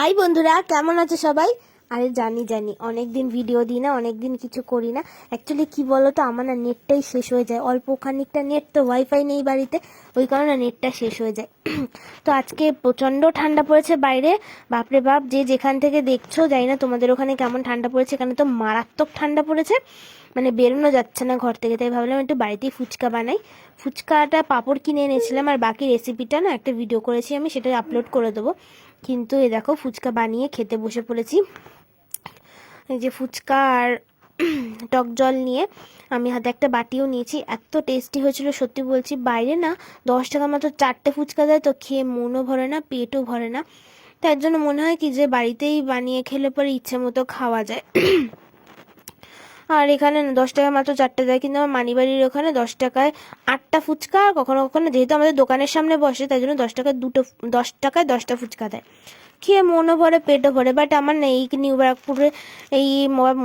High বন্ধুরা, কেমন আছো সবাই? আরে জানি জানি অনেক দিন ভিডিও দিই না অনেক দিন কিছু করি না। অ্যাকচুয়ালি কি বলো তো আমার না নেটটাই শেষ হয়ে যায়। অল্প খানিকটা নেট তো ওয়াইফাই নেই বাড়িতে, ওই কারণে নেটটা শেষ হয়ে যায়। তো আজকে প্রচণ্ড ঠান্ডা পড়েছে বাইরে। বাপরে বাপ, যে যেখান থেকে দেখছ, জানি না তোমাদের ওখানে কেমন ঠান্ডা পড়েছে। এখানে তো মারাত্মক ঠান্ডা পড়েছে। মানে বেরোনো যাচ্ছে না ঘর থেকে। তাই ভাবলাম একটু বাড়িতেই ফুচকা বানাই। ফুচকাটা পাঁপড় কিনে এনেছিলাম আর বাকি রেসিপিটা না একটা ভিডিও করেছি আমি, সেটা আপলোড করে দেবো। কিন্তু এ দেখো, ফুচকা বানিয়ে খেতে বসে পড়েছি। এই যে ফুচকা আর টক জল নিয়ে আমি হাতে একটা বাটিও নিয়েছি। এত টেস্টি হয়েছিল, সত্যি বলছি। বাইরে না দশ টাকা মাত্র চারটে ফুচকা দেয়, তো খেয়ে মনও ভরে না, পেটও ভরে না। তার জন্য মনে হয় কি যে বাড়িতেই বানিয়ে খেলে পরে ইচ্ছে মতো খাওয়া যায়। আর এখানে দশ টাকা মাত্র চারটে দেয়, কিন্তু আমার মানিবাড়ির ওখানে দশ টাকায় আটটা ফুচকা, কখনো কখনো যেহেতু আমাদের দোকানের সামনে বসে, তাই জন্য দশ টাকায় দুটো, দশ টাকায় দশটা ফুচকা দেয়। খেয়ে মনও ভরে, পেটও ভরে। বাট আমার না এই নিউ ব্যারাকপুরে এই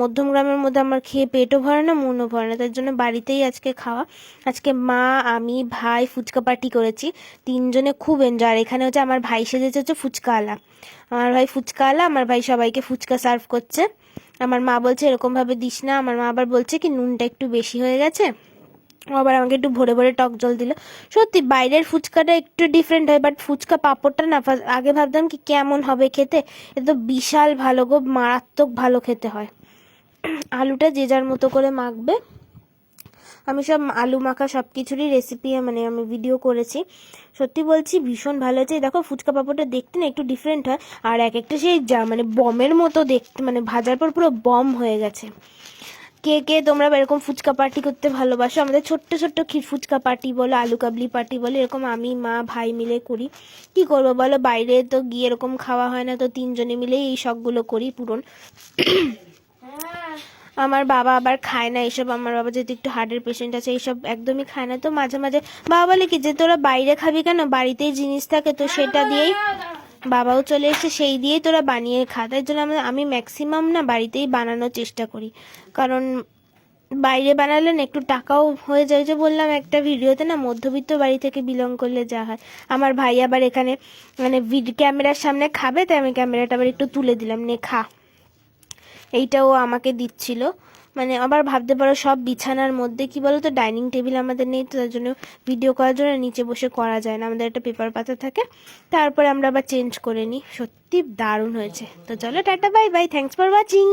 মধ্যম গ্রামের মধ্যে আমার খেয়ে পেটও ভরে না, মনও ভরে না। তার জন্য বাড়িতেই আজকে খাওয়া। আজকে মা, আমি, ভাই ফুচকা পার্টি করেছি। তিনজনে খুব এনজয় আর এখানে হচ্ছে আমার ভাই সেজেছে হচ্ছে ফুচকাওয়ালা। আমার ভাই ফুচকাওয়ালা, আমার ভাই সবাইকে ফুচকা সার্ভ করছে। আমার মা বলছে, এরকমভাবে দিস না। আমার মা আবার বলছে কি, নুনটা একটু বেশি হয়ে গেছে। আবার আমাকে একটু ভরে ভরে টক জল দিল। সত্যি, বাইরের ফুচকাটা একটু ডিফারেন্ট হয় বাট ফুচকা পাঁপড়টা না আগে ভাবতাম কি কেমন হবে খেতে, এ তো বিশাল ভালো গো, মারাত্মক ভালো খেতে হয়। আলুটা যে যার মতো করে মাখবে। আমি সব আলু মাখা সব কিছুরই রেসিপি মানে আমি ভিডিও করেছি। সত্যি বলছি, ভীষণ ভালো হয়েছে। দেখো, ফুচকা পাঁপড়টা দেখতে না একটু ডিফারেন্ট হয়, আর এক একটা সেই যা মানে বমের মতো দেখতে মানে ভাজার পর পুরো বম হয়ে গেছে। কে কে তোমরা এরকম ফুচকা পার্টি করতে ভালোবাসো? আমাদের ছোট্ট ছোট্ট ফুচকা পার্টি বলো আলু কাবলি পার্টি বলো এরকম আমি মা ভাই মিলে করি। কি করব বলো? বাইরে তো গিয়ে এরকম খাওয়া হয় না তো তিনজনে মিলেই এই শখগুলো করি পূরণ। আমার বাবা আবার খায় না এইসব আমার বাবা যেহেতু একটু হার্টের পেশেন্ট আছে এইসব একদমই খায় না। তো মাঝে মাঝে বাবা বলে কি যে তোরা বাইরে খাবি কেন? বাড়িতেই জিনিস থাকে তো সেটা দিয়েই বাবাও চলে এসে সেই দিয়েই তোরা বানিয়ে খা। তাই জন্য আমি ম্যাক্সিমাম না বাড়িতেই বানানোর চেষ্টা করি। কারণ বাইরে বানালেন একটু টাকাও হয়ে যায়। যে বললাম একটা ভিডিওতে না মধ্যবিত্ত বাড়ি থেকে বিলং করলে যা হয়। আমার ভাই আবার এখানে মানে ক্যামেরার সামনে খাবে, তাই আমি ক্যামেরাটা আবার একটু তুলে দিলাম। নে, খা। এইটাও আমাকে দিচ্ছিল। মানে আবার ভাবতে পারো, সব বিছানার মধ্যে, কি বলো তো ডাইনিং টেবিল আমাদের নেই, তো তার জন্য ভিডিও করার জন্য নিচে বসে করা যায় না, আমাদের একটা পেপার পাতা থাকে। তারপরে আমরা আবার চেঞ্জ করে নিই। সত্যি দারুণ হয়েছে। তো চলো, tata bye bye thanks for watching